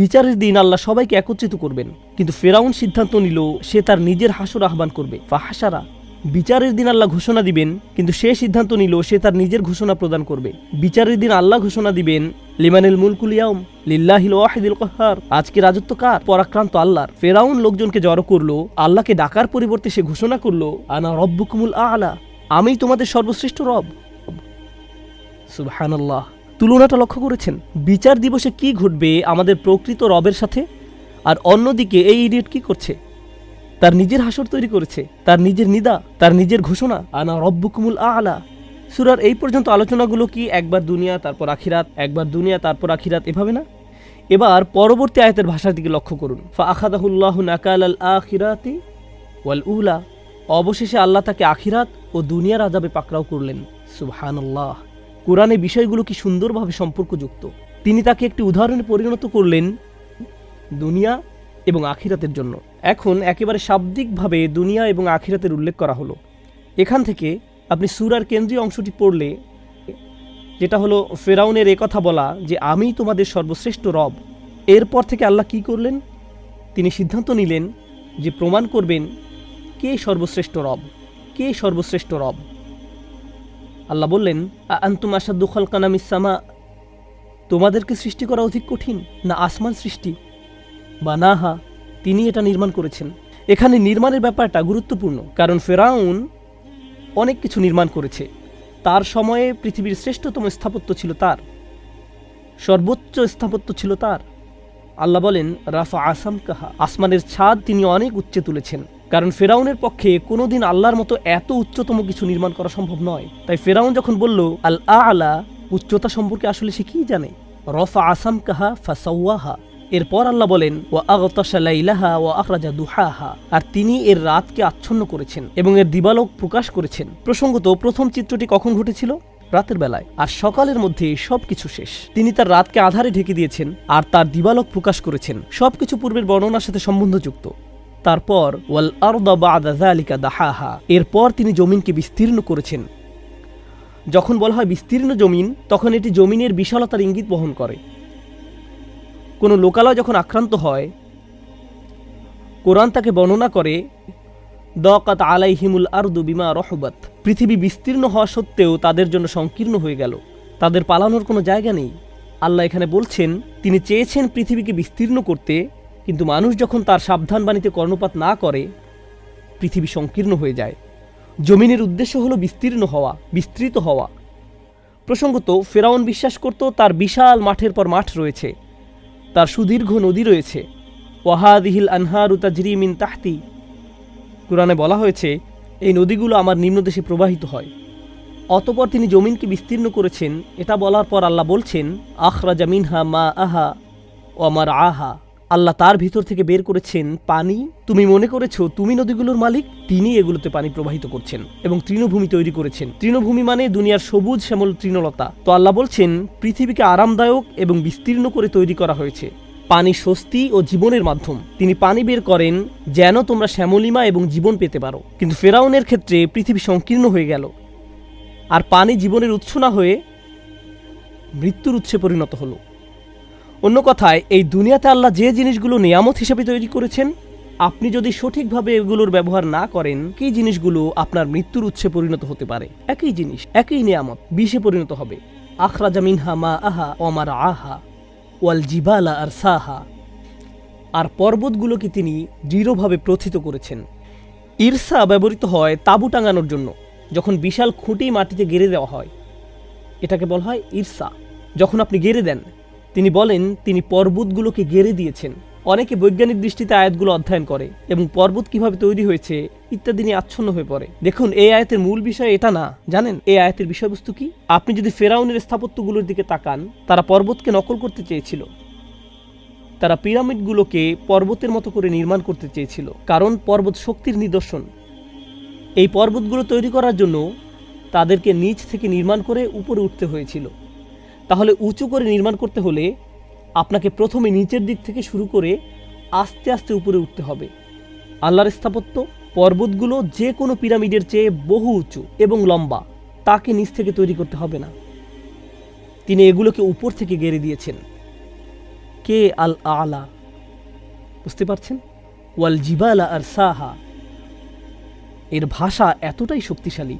বিচারের দিন আল্লাহ সবাইকে একত্রিত করবেন। কিন্তু ফেরাউন সিদ্ধান্ত নিল, সে তার নিজের হাসর আহ্বান করবে। ফাহাসারা বিচারের দিন আল্লাহ ঘোষণা দিবেন, কিন্তু সে সিদ্ধান্ত নিল, সে তার নিজের ঘোষণা প্রদান করবে। বিচারের দিন আল্লাহ ঘোষণা দিবেন, লিমানুল মুলকুল ইয়াউম, লিল্লাহিল ওয়াহিদুল কহার। আজকে রাজত্ব কার? পরাক্রান্ত আল্লাহর। ফেরাউন লোকজনকে জড়ো করল, আল্লাহকে ডাকার পরিবর্তে সে ঘোষণা করল, আনা রব্বুকুমুল আলা আমিই তোমাদের সর্বশ্রেষ্ঠ রব। সুবহানাল্লাহ। তুলনাটা লক্ষ্য করেছেন? বিচার দিবসে কি ঘটবে আমাদের প্রকৃত রবের সাথে? আর অন্যদিকে এই ইডিয়ট কি করছে? তার নিজের হাসর তৈরি করেছে, তার নিজের নিদা, তার নিজের ঘোষণা। আনা রব্বুকুমুল আলা। সুরার এই পর্যন্ত আলোচনাগুলো কি একবার দুনিয়া, তারপর আখিরাত, একবার দুনিয়া, তারপর আখিরাত, এভাবে না? এবার পরবর্তী আয়াতের ভাষার দিকে লক্ষ্য করুন। ফা আখাদাহুল্লাহ নাকাল আল আখিরাতি ওয়াল উলা। অবশেষে আল্লাহ তাকে আখিরাত ও দুনিয়ার আজাবে পাকড়াও করলেন। সুবহানাল্লাহ। কোরআনে বিষয়গুলো কি সুন্দরভাবে সম্পর্কযুক্ত? তিনি তাকে একটি উদাহরণে পরিণত করলেন দুনিয়া এবং আখিরাতের জন্য। এখন একেবারে শাব্দিকভাবে দুনিয়া এবং আখিরাতের উল্লেখ করা হলো। এখান থেকে আপনি সুরার কেন্দ্রীয় অংশটি পড়লে, যেটা হলো ফেরাউনের কথা বলা যে, আমি তোমাদের সর্বশ্রেষ্ঠ রব। এরপর থেকে আল্লাহ কি করলেন? তিনি সিদ্ধান্ত নিলেন যে প্রমাণ করবেন কে সর্বশ্রেষ্ঠ রব, কে সর্বশ্রেষ্ঠ রব। আল্লাহ বললেন আন্তুম আসাদু খালকানামিসামা তোমাদেরকে সৃষ্টি করা অধিক কঠিন না আসমান সৃষ্টি? বা না হা তিনি এটা নির্মাণ করেছেন। এখানে নির্মাণের ব্যাপারটা গুরুত্বপূর্ণ, কারণ ফেরাউন অনেক কিছু নির্মাণ করেছে। তার সময়ে পৃথিবীর শ্রেষ্ঠতম স্থাপত্য ছিল তার। সর্বোচ্চ স্থাপত্য ছিল তার। আল্লাহ বলেন, রাফা আসাম কাহা আসমানের ছাদ তিনি অনেক উচ্চে তুলেছেন। কারণ ফেরাউনের পক্ষে কোনোদিন আল্লাহর মতো এত উচ্চতম কিছু নির্মাণ করা সম্ভব নয়। তাই ফেরাউন যখন বলল আল আলা উচ্চতা সম্পর্কে আসলে সে কি জানে? রফা আসাম কাহা ফাসাউয়াহা এরপর আল্লাহ বলেন ও আগতাশালাইলাহা ও আখরাজা দুহাহা। আর তিনি এর রাতকে আচ্ছন্ন করেছেন এবং এর দিবালোক প্রকাশ করেছেন। প্রসঙ্গত, প্রথম চিত্রটি কখন ঘটেছিল? রাতের বেলায়। আর সকালের মধ্যে সবকিছু শেষ। তিনি তার রাতকে আধারে ঢেকে দিয়েছেন আর তার দিবালক প্রকাশ করেছেন। সবকিছু পূর্বের বর্ণনার সাথে সম্বন্ধযুক্ত। তারপর, ওয়াল আরদা বাদা যালিকা দাহাহা। এরপর তিনি জমিনকে বিস্তীর্ণ করেছেন। যখন বলা হয় বিস্তীর্ণ জমিন, তখন এটি জমিনের বিশালতার ইঙ্গিত বহন করে। কোনো লোকালয় যখন আক্রান্ত হয়, কোরআন তাকে বর্ণনা করে, দকাত আলাইহিমুল আরদু বিমা রহবত। পৃথিবী বিস্তীর্ণ হওয়া সত্ত্বেও তাদের জন্য সংকীর্ণ হয়ে গেল। তাদের পালানোর কোনো জায়গা নেই। আল্লাহ এখানে বলছেন, তিনি চেয়েছেন পৃথিবীকে বিস্তীর্ণ করতে কিন্তু মানুষ যখন তার সাবধান বাণীতে কর্ণপাত না করে, পৃথিবী সংকীর্ণ হয়ে যায়। জমিনের উদ্দেশ্য হলো বিস্তীর্ণ হওয়া, বিস্তৃত হওয়া। প্রসঙ্গত, ফেরাউন বিশ্বাস করত তার বিশাল মাঠের পর মাঠ রয়েছে। তার সুদীর্ঘ নদী রয়েছে। ওয়াহাদিহিল আনহারু তাজরিমিন তাহতি। কোরআনে বলা হয়েছে, এই নদীগুলো আমার নিম্নদেশে প্রবাহিত হয়। অতপর তিনি জমিনকে বিস্তীর্ণ করেছেন। এটা বলার পর আল্লাহ বলছেন আখরা জামিনহা মা আহা ও আমার আহা আল্লাহ তার ভিতর থেকে বের করেছেন পানি। তুমি মনে করেছ, তুমি নদীগুলোর মালিক? তিনি এগুলোতে পানি প্রবাহিত করছেন এবং তৃণভূমি তৈরি করেছেন। তৃণভূমি মানে দুনিয়ার সবুজ শ্যামল তৃণলতা। তো আল্লাহ বলছেন, পৃথিবীকে আরামদায়ক এবং বিস্তীর্ণ করে তৈরি করা হয়েছে। পানি স্বস্তি ও জীবনের মাধ্যম। তিনি পানি বের করেন যেন তোমরা শ্যামলিমা এবং জীবন পেতে পারো। কিন্তু ফেরাউনের ক্ষেত্রে পৃথিবী সংকীর্ণ হয়ে গেল। আর পানি জীবনের উৎস না হয়ে মৃত্যুর উৎসে পরিণত হলো। অন্য কথায়, এই দুনিয়াতে আল্লাহ যে জিনিসগুলো নিয়ামত হিসেবে তৈরি করেছেন, আপনি যদি সঠিকভাবে এগুলোর ব্যবহার না করেন, কি জিনিসগুলো আপনার মৃত্যুর উৎসে পরিণত হতে পারে? একই জিনিস, একই নিয়ামত, বিষে পরিণত হবে। আখরাজা মিনহা মা আহা অমার আহা ওয়াল জিবালা আর সাহা আর পর্বতগুলোকে তিনি দৃঢ়ভাবে প্রথিত করেছেন? ঈর্ষা ব্যবহৃত হয় তাঁবু টাঙানোর জন্য, যখন বিশাল খুঁটি মাটিতে গেড়ে দেওয়া হয়। এটাকে বলা হয় ঈর্ষা। যখন আপনি গেড়ে দেন তিনি বলেন, তিনি পর্বতগুলোকে গেড়ে দিয়েছেন। অনেকে বৈজ্ঞানিক দৃষ্টিতে আয়াতগুলো অধ্যয়ন করে এবং পর্বত কীভাবে তৈরি হয়েছে ইত্যাদি নিয়ে আচ্ছন্ন হয়ে পড়ে। দেখুন, এই আয়াতের মূল বিষয় এটা না। জানেন, এই আয়াতের বিষয়বস্তু কি? আপনি যদি ফেরাউনের স্থাপত্যগুলোর দিকে তাকান, তারা পর্বতকে নকল করতে চেয়েছিল। তারা পিরামিডগুলোকে পর্বতের মতো করে নির্মাণ করতে চেয়েছিল, কারণ পর্বত শক্তির নিদর্শন। এই পর্বতগুলো তৈরি করার জন্য তাদেরকে নিচ থেকে নির্মাণ করে উপরে উঠতে হয়েছিল। তাহলে উঁচু করে নির্মাণ করতে হলে আপনাকে প্রথমে নিচের দিক থেকে শুরু করে আস্তে আস্তে উপরে উঠতে হবে। আল্লাহর স্থাপত্য, পর্বতগুলো যে কোনো পিরামিডের চেয়ে বহু উঁচু এবং লম্বা, তাকে নিচ থেকে তৈরি করতে হবে না। তিনি এগুলোকে উপর থেকে গেড়ে দিয়েছেন। কে আল আলা? বুঝতে পারছেন? ওয়াল জিবালা আর সাহা এর ভাষা এতটাই শক্তিশালী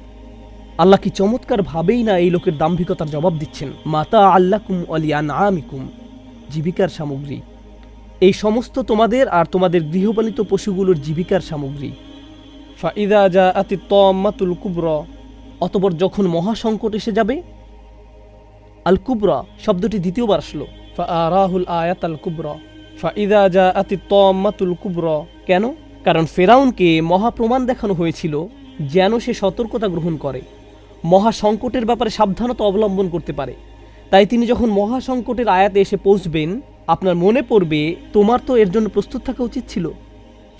আল্লাহ কি চমৎকার ভাবেই না এই লোকের দাম্ভিকতার জবাব দিচ্ছেন? মাতা আল্লাকুম অলিয়ান আমিকুম জীবিকার সামগ্রী। এই সমস্ত তোমাদের আর তোমাদের গৃহপালিত পশুগুলোর জীবিকার সামগ্রী। ফাইদা যা আতি তম্মাতুল কুব্র, অতপর যখন মহাসংকট এসে যাবে, আল কুবরা শব্দটি দ্বিতীয়বার আসলো। ফাআরাহুল আয়াত আল কুবরা, ফাইদা যা আতি তম্মাতুল কুবর। কেন? কারণ ফেরাউনকে মহাপ্রমাণ দেখানো হয়েছিল যেন সে সতর্কতা গ্রহণ করে। মহা সংকটের ব্যাপারে সাবধানতা অবলম্বন করতে পারে। তাই তিনি যখন মহা সংকটের আয়াতে এসে পৌঁছবেন আপনার মনে পড়বে তোমার তো এর জন্য প্রস্তুত থাকা উচিত ছিল।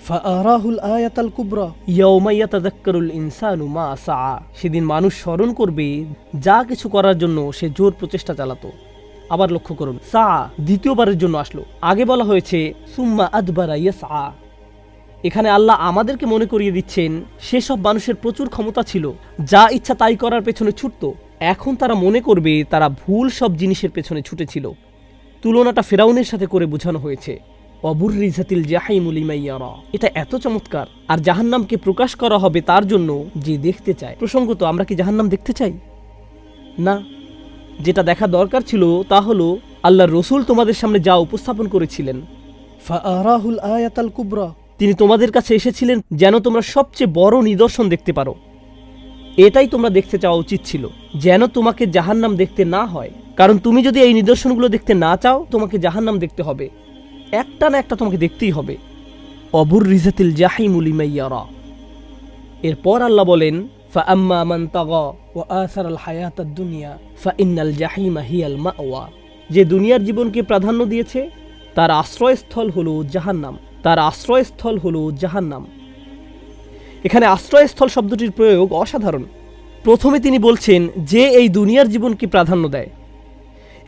ফাআরাহুল আয়াত আল কুবরা। ইয়াউমা ইয়াতাযাক্কারুল ইনসানু মা সা সেদিন মানুষ স্মরণ করবে যা কিছু করার জন্য সে জোর প্রচেষ্টা চালাতো। আবার লক্ষ্য করুন সা দ্বিতীয়বারের জন্য আসলো। আগে বলা হয়েছে সুম্মা আদবারা ইয়াসআ। এখানে আল্লাহ আমাদেরকে মনে করিয়ে দিচ্ছেন, সেসব মানুষের প্রচুর ক্ষমতা ছিল, যা ইচ্ছা তাই করার পেছনে ছুটতো। এখন তারা মনে করবে তারা ভুল সব জিনিসের পেছনে ছুটেছিল। তুলনাটা ফেরাউনের সাথে করে বোঝানো হয়েছে। অবুর রিজাতিল জাহাইমুল ইমাইয়ারা এটা এত চমৎকার। আর জাহান্নামকে প্রকাশ করা হবে তার জন্য যে দেখতে চায়। প্রসঙ্গত, আমরা কি জাহান্নাম দেখতে চাই? না। যেটা দেখা দরকার ছিল তা হলো, আল্লাহর রসুল তোমাদের সামনে যা উপস্থাপন করেছিলেন। ফাআরাহুল আয়াতাল কুবরা। তিনি তোমাদের কাছে এসেছিলেন যেন তোমরা সবচেয়ে বড় নিদর্শন দেখতে পারো এটাই তোমরা দেখতে চাওয়া উচিত ছিল যেন তোমাকে জাহান্নাম দেখতে না হয় কারণ তুমি যদি এই নিদর্শনগুলো দেখতে না চাও তোমাকে জাহান্নাম দেখতে হবে একটা না একটা তোমাকে দেখতেই হবে অবুর রিজাতিল জাহিমুল ইমাইয়ারা এরপর আল্লাহ বলেন فأما من طغى وآثر الحياة الدنيا فإن الجحيم هي المأوى যে দুনিয়ার জীবনকে প্রাধান্য দিয়েছে তার আশ্রয়স্থল হলো জাহান্নাম তার আশ্রয়স্থল হলো জাহান্নাম। এখানে আশ্রয়স্থল শব্দটির প্রয়োগ অসাধারণ। প্রথমে তিনি বলছেন যে এই দুনিয়ার জীবনকে প্রাধান্য দেয়।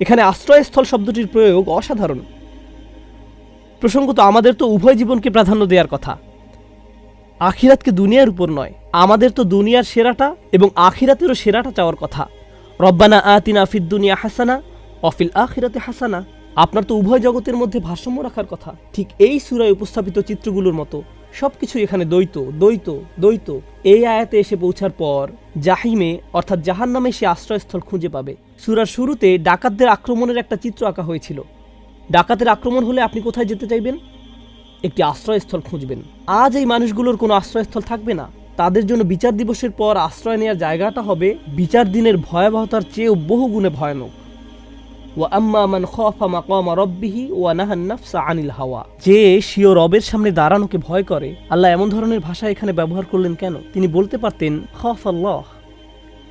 এখানে আশ্রয়স্থল শব্দটির প্রয়োগ অসাধারণ। প্রসঙ্গত, আমাদের তো উভয় জীবনকে প্রাধান্য দেওয়ার কথা। আখিরাতকে দুনিয়ার উপর নয়, আমাদের তো দুনিয়ার সেরাটা এবং আখিরাতেরও সেরাটা চাওয়ার কথা। রব্বানা আতিনা ফিদ দুনিয়া হাসানা, অফিল আখিরাতে হাসানা। আপনার তো উভয় জগতের মধ্যে ভারসাম্য রাখার কথা। ঠিক এই সুরায় উপস্থাপিত চিত্রগুলোর মতো। সবকিছু এখানে দ্বৈত দ্বৈত দ্বৈত। এই আয়াতে এসে পৌঁছার পর জাহিমে, অর্থাৎ জাহান নামে সে আশ্রয়স্থল খুঁজে পাবে। সুরার শুরুতে ডাকাতদের আক্রমণের একটা চিত্র আঁকা হয়েছিল। ডাকাতের আক্রমণ হলে আপনি কোথায় যেতে চাইবেন? একটি আশ্রয়স্থল খুঁজবেন। আজ এই মানুষগুলোর কোনো আশ্রয়স্থল থাকবে না। তাদের জন্য বিচার দিবসের পর আশ্রয় নেওয়ার জায়গাটা হবে বিচার দিনের ভয়াবহতার চেয়েও বহু গুণে ভয়ানক। আনিল হাওয়া। যে সিও রবের সামনে দাঁড়ানোকে ভয় করে, আল্লাহ এমন ধরনের ভাষা এখানে ব্যবহার করলেন কেন? তিনি বলতে পারতেন খফ আল্লাহ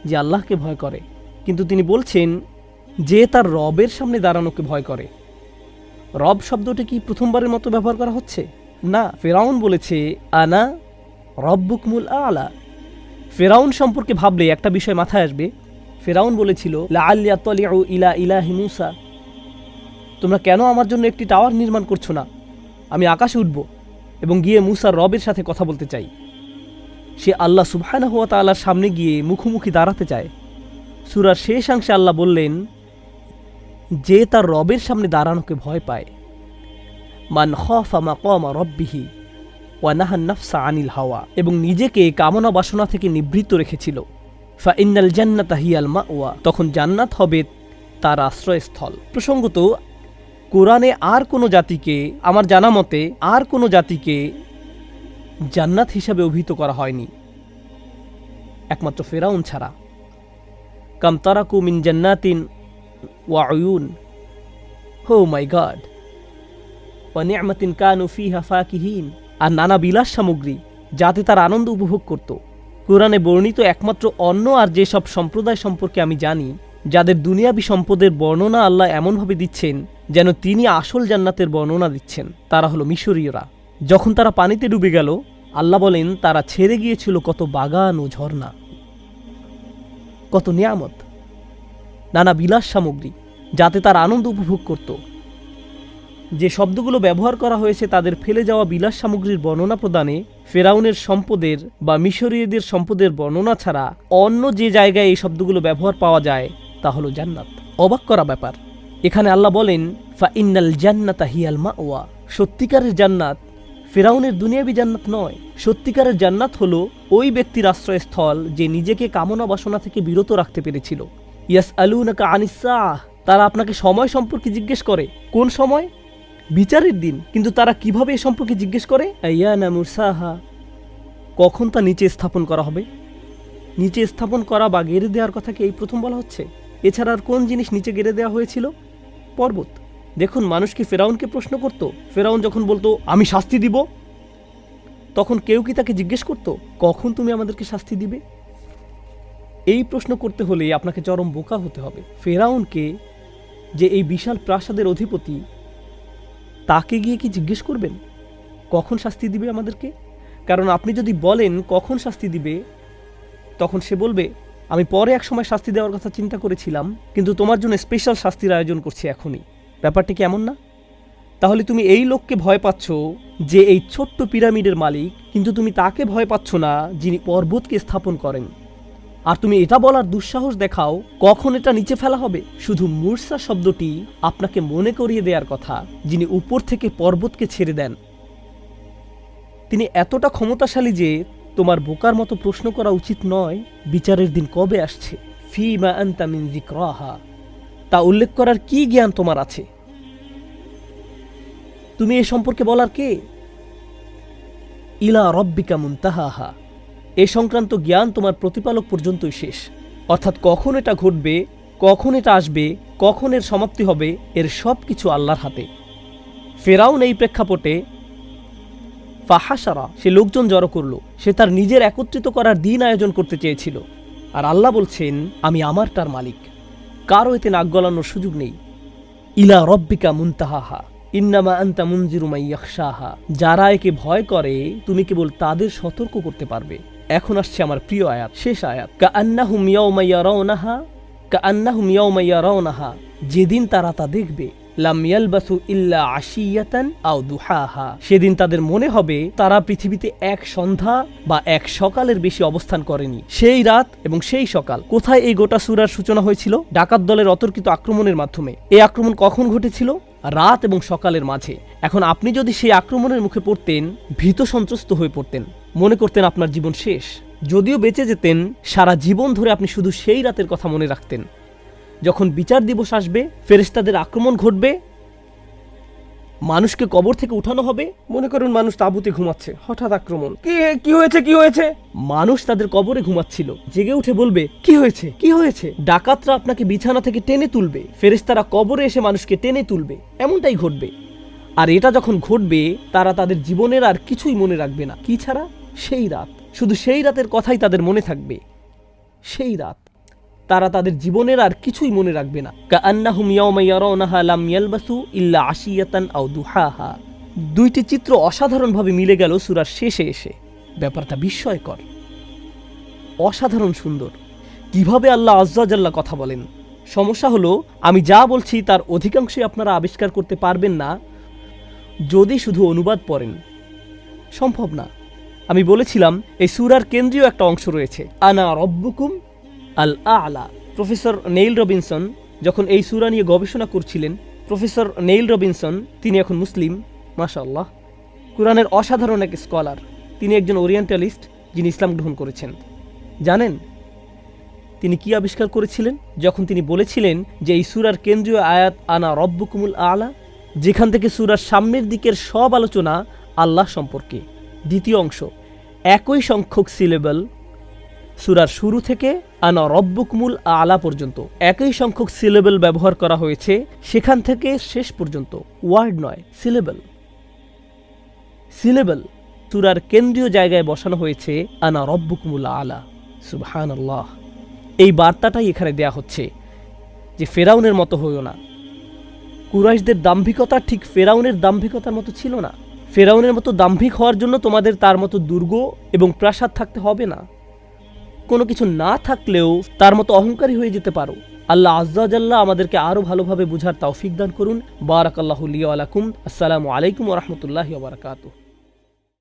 যে আল্লাহকে ভয় করে। কিন্তু তিনি বলছেন, যে তার রবের সামনে দাঁড়ানোকে ভয় করে। রব শব্দটি কি প্রথমবারের মতো ব্যবহার করা হচ্ছে? না, ফেরাউন বলেছে, আনা রব্বুকমুল আলা। ফেরাউন সম্পর্কে ভাবলে একটা বিষয় মাথায় আসবে ফেরাউন বলেছিল লাআল্লিয়া তলিউ ইলা ইলাহি মুসা। তোমরা কেন আমার জন্য একটি টাওয়ার নির্মাণ করছ না? আমি আকাশে উঠব এবং গিয়ে মুসার রবের সাথে কথা বলতে চাই। সে আল্লাহ সুবহানাহু ওয়া তাআলার সামনে গিয়ে মুখোমুখি দাঁড়াতে চায়। সূরার শেষাংশে আল্লাহ বললেন, যে তার রবের সামনে দাঁড়ানোকে ভয় পায়। মান খফা মাকামা রব্বিহি ওয়া নাহান নাফসা আনিল হাওয়া। এবং নিজেকে কামনা বাসনা থেকে নিবৃত্ত রেখেছিল। ফা ইন্নাল জান্নাত হিয়াল তখন জান্নাত হবে তার আশ্রয়স্থল। প্রসঙ্গত, কোরআনে আর কোনো জাতিকে, আমার জানা মতে, আর কোনো জাতিকে জান্নাত হিসাবে অভিহিত করা হয়নি। একমাত্র ফেরাউন ছাড়া। কাম তারাকু মিন জান্নাতিন ওয়া আয়ুন হো মাই গড। ওয়া নি'মাতিন কানু ফিহা ফাকিহিন। আর নানা বিলাস সামগ্রী যাতে তার আনন্দ উপভোগ করত। কোরআনে বর্ণিত একমাত্র অন্য আর যেসব সম্প্রদায় সম্পর্কে আমি জানি, যাদের দুনিয়াবি সম্পদের বর্ণনা আল্লাহ এমনভাবে দিচ্ছেন যেন তিনি আসল জান্নাতের বর্ণনা দিচ্ছেন, তারা হলো মিশরীয়রা। যখন তারা পানিতে ডুবে গেল, আল্লাহ বলেন, তারা ছেড়ে গিয়েছিল কত বাগান ও ঝর্ণা। কত নিয়ামত। নানা বিলাস সামগ্রী যাতে তার আনন্দ উপভোগ করত। যে শব্দগুলো ব্যবহার করা হয়েছে তাদের ফেলে যাওয়া বিলাস সামগ্রীর বর্ণনা প্রদানে ফেরাউনের সম্পদের বা মিশরীয়দের সম্পদের বর্ণনা ছাড়া অন্য যে জায়গায় এই শব্দগুলো ব্যবহার পাওয়া যায়, তা হলো জান্নাত। অবাক করা ব্যাপার। এখানে আল্লাহ বলেন, ফা ইন্নাল জান্নাতা হিয়াল মা ওয়া সত্যিকারের জান্নাত ফেরাউনের দুনিয়াবি জান্নাত নয়। সত্যিকারের জান্নাত হলো ওই ব্যক্তির আশ্রয়স্থল যে নিজেকে কামনা বাসনা থেকে বিরত রাখতে পেরেছিল। ইয়াস আলু আলুনাকা আনিসা তারা আপনাকে সময় সম্পর্কে জিজ্ঞেস করে। কোন সময়? বিচারের দিন, কিন্তু তারা কীভাবে এ সম্পর্কে জিজ্ঞেস করে? কখন তা নিচে স্থাপন করা হবে? নিচে স্থাপন করা বা গেড়ে দেওয়ার কথা কি এই প্রথম বলা হচ্ছে? এছাড়া আর কোন জিনিস নিচে গেড়ে দেওয়া হয়েছিল? পর্বত। দেখুন, মানুষ কি ফেরাউনকে প্রশ্ন করত? ফেরাউন যখন বলতো, আমি শাস্তি দিব? তখন কেউ কি তাকে জিজ্ঞেস করত, কখন তুমি আমাদেরকে শাস্তি দিবে? এই প্রশ্ন করতে হলে আপনাকে চরম বোকা হতে হবে। ফেরাউনকে যে এই বিশাল প্রাসাদের অধিপতি তাকে গিয়ে কি জিজ্ঞেস করবেন? কখন শাস্তি দিবে আমাদেরকে? কারণ আপনি যদি বলেন কখন শাস্তি দিবে, তখন সে বলবে, আমি পরে এক সময় শাস্তি দেওয়ার কথা চিন্তা করেছিলাম, কিন্তু তোমার জন্য স্পেশাল শাস্তির আয়োজন করছি এখনই। ব্যাপারটি কেমন না? তাহলে তুমি এই লোককে ভয় পাচ্ছ যে এই ছোট্ট পিরামিডের মালিক, কিন্তু তুমি তাকে ভয় পাচ্ছ না যিনি পর্বতকে স্থাপন করেন। আর তুমি এটা বলার দুঃসাহস দেখাও কখন এটা নিচে ফেলা হবে। শুধু মূর্ছা শব্দটি আপনাকে মনে করিয়ে দেওয়ার কথা, যিনি উপর থেকে পর্বতকে ছেড়ে দেন। তিনি এতটা ক্ষমতাশালী যে তোমার বোকার মতো প্রশ্ন করা উচিত নয়, বিচারের দিন কবে আসছে। ফি মা তা উল্লেখ করার কি জ্ঞান তোমার আছে? তুমি এ সম্পর্কে বলার কে? ইলা রব্বিকা মুনতাহাহা। এ সংক্রান্ত জ্ঞান তোমার প্রতিপালক পর্যন্তই শেষ। অর্থাৎ কখন এটা ঘটবে, কখন এটা আসবে, কখন এর সমাপ্তি হবে, এর সব কিছু আল্লাহর হাতে। ফেরাউন এই প্রেক্ষাপটে ফাহাসারা সে লোকজন জড়ো করল। সে তার নিজের একত্রিত করার দিন আয়োজন করতে চেয়েছিল। আর আল্লাহ বলছেন, আমি আমারটার মালিক। কারও এতে নাক গলানোর সুযোগ নেই। ইলা রব্বিকা মুনতাহাহা, ইন্নামা আন্তা মুনজিরুমাই ইয়াকশাহা যারা একে ভয় করে, তুমি কেবল তাদের সতর্ক করতে পারবে। এখন আসছে আমার প্রিয় আয়াত, শেষ আয়াত। কা আন্নাহুম ইয়াউমা ইয়ারাউনাহা কা আন্নাহুম ইয়াউমা ইয়ারাউনাহা যেদিন তারা তা দেখবে ইল্লা সেদিন তাদের মনে হবে তারা পৃথিবীতে এক সন্ধ্যা বা এক সকালের বেশি অবস্থান করেনি। সেই রাত এবং সেই সকাল, কোথায় এই গোটা সুরার সূচনা হয়েছিল? ডাকাত দলের অতর্কিত আক্রমণের মাধ্যমে। এই আক্রমণ কখন ঘটেছিল? রাত এবং সকালের মাঝে। এখন আপনি যদি সেই আক্রমণের মুখে পড়তেন, ভীত সন্ত্রস্ত হয়ে পড়তেন। মনে করতেন আপনার জীবন শেষ। যদিও বেঁচে যেতেন সারা জীবন ধরে আপনি শুধু সেই রাতের কথা মনে রাখতেন। যখন বিচার দিবস আসবে ফেরেশতাদের আক্রমণ ঘটবে মানুষকে কবর থেকে উঠানো হবে মনে করুন মানুষ তাঁবুতে ঘুমাচ্ছে হঠাৎ আক্রমণ। কি কি হয়েছে কি হয়েছে? মানুষ তাদের কবরে ঘুমাচ্ছিল জেগে উঠে বলবে কি হয়েছে? কি হয়েছে? ডাকাতরা আপনাকে বিছানা থেকে টেনে তুলবে ফেরেশতারা কবরে এসে মানুষকে টেনে তুলবে এমনটাই ঘটবে। আর এটা যখন ঘটবে তারা তাদের জীবনের আর কিছুই মনে রাখবে না। কি ছাড়া? সেই রাত, শুধু সেই রাতের কথাই তাদের মনে থাকবে। সেই রাত, তারা তাদের জীবনের আর কিছুই মনে রাখবে না। ইল্লা আশিয়াতান দুইটি চিত্র অসাধারণভাবে মিলে গেল সুরার শেষে এসে। ব্যাপারটা বিস্ময়কর। অসাধারণ সুন্দর। কীভাবে আল্লাহ আজ্জাজাল্লাহ কথা বলেন। সমস্যা হলো, আমি যা বলছি তার অধিকাংশই আপনারা আবিষ্কার করতে পারবেন না, যদি শুধু অনুবাদ পড়েন। সম্ভব না। আমি বলেছিলাম, এই সুরার কেন্দ্রীয় একটা অংশ রয়েছে। আনা রব্বুকুম আল আলা প্রফেসর নেইল রবিনসন যখন এই সুরা নিয়ে গবেষণা করছিলেন, প্রফেসর নেইল রবিনসন, তিনি এখন মুসলিম, মাশাআল্লাহ। কোরআনের অসাধারণ এক স্কলার। তিনি একজন ওরিয়েন্টালিস্ট যিনি ইসলাম গ্রহণ করেছেন। জানেন, তিনি কি আবিষ্কার করেছিলেন? যখন তিনি বলেছিলেন যে এই সুরার কেন্দ্রীয় আয়াত, আনা রব্বুকুমুল আলা, যেখান থেকে সুরার সামনের দিকের সব আলোচনা আল্লাহ সম্পর্কে। দ্বিতীয় অংশ। একই সংখ্যক সিলেবল সুরার শুরু থেকে আনা রব্বুকমুল আলা পর্যন্ত। একই সংখ্যক সিলেবল ব্যবহার করা হয়েছে সেখান থেকে শেষ পর্যন্ত। ওয়ার্ড নয় সিলেবল সিলেবল সুরার কেন্দ্রীয় জায়গায় বসানো হয়েছে আনা রব্বুকমুল আলা। সুবহান আল্লাহ এই বার্তাটাই এখানে দেয়া হচ্ছে যে ফেরাউনের মতো হইও না। কুরাইশদের দাম্ভিকতা ঠিক ফেরাউনের দাম্ভিকতার মতো ছিল না। ফেরাউনের মতো দাম্ভিক হওয়ার জন্য তোমাদের তার মতো দুর্গ এবং প্রাসাদ থাকতে হবে না। কোনো কিছু না থাকলেও তার মতো অহংকারী হয়ে যেতে পারো। আল্লাহ আজ্জাজাল্লাহ আমাদেরকে আরও ভালোভাবে বুঝার তৌফিক দান করুন। বারাকাল্লাহুলিয়া আলাকুম আসসালামু আলাইকুম রহমতুল্লাহ বারাকাতুহ।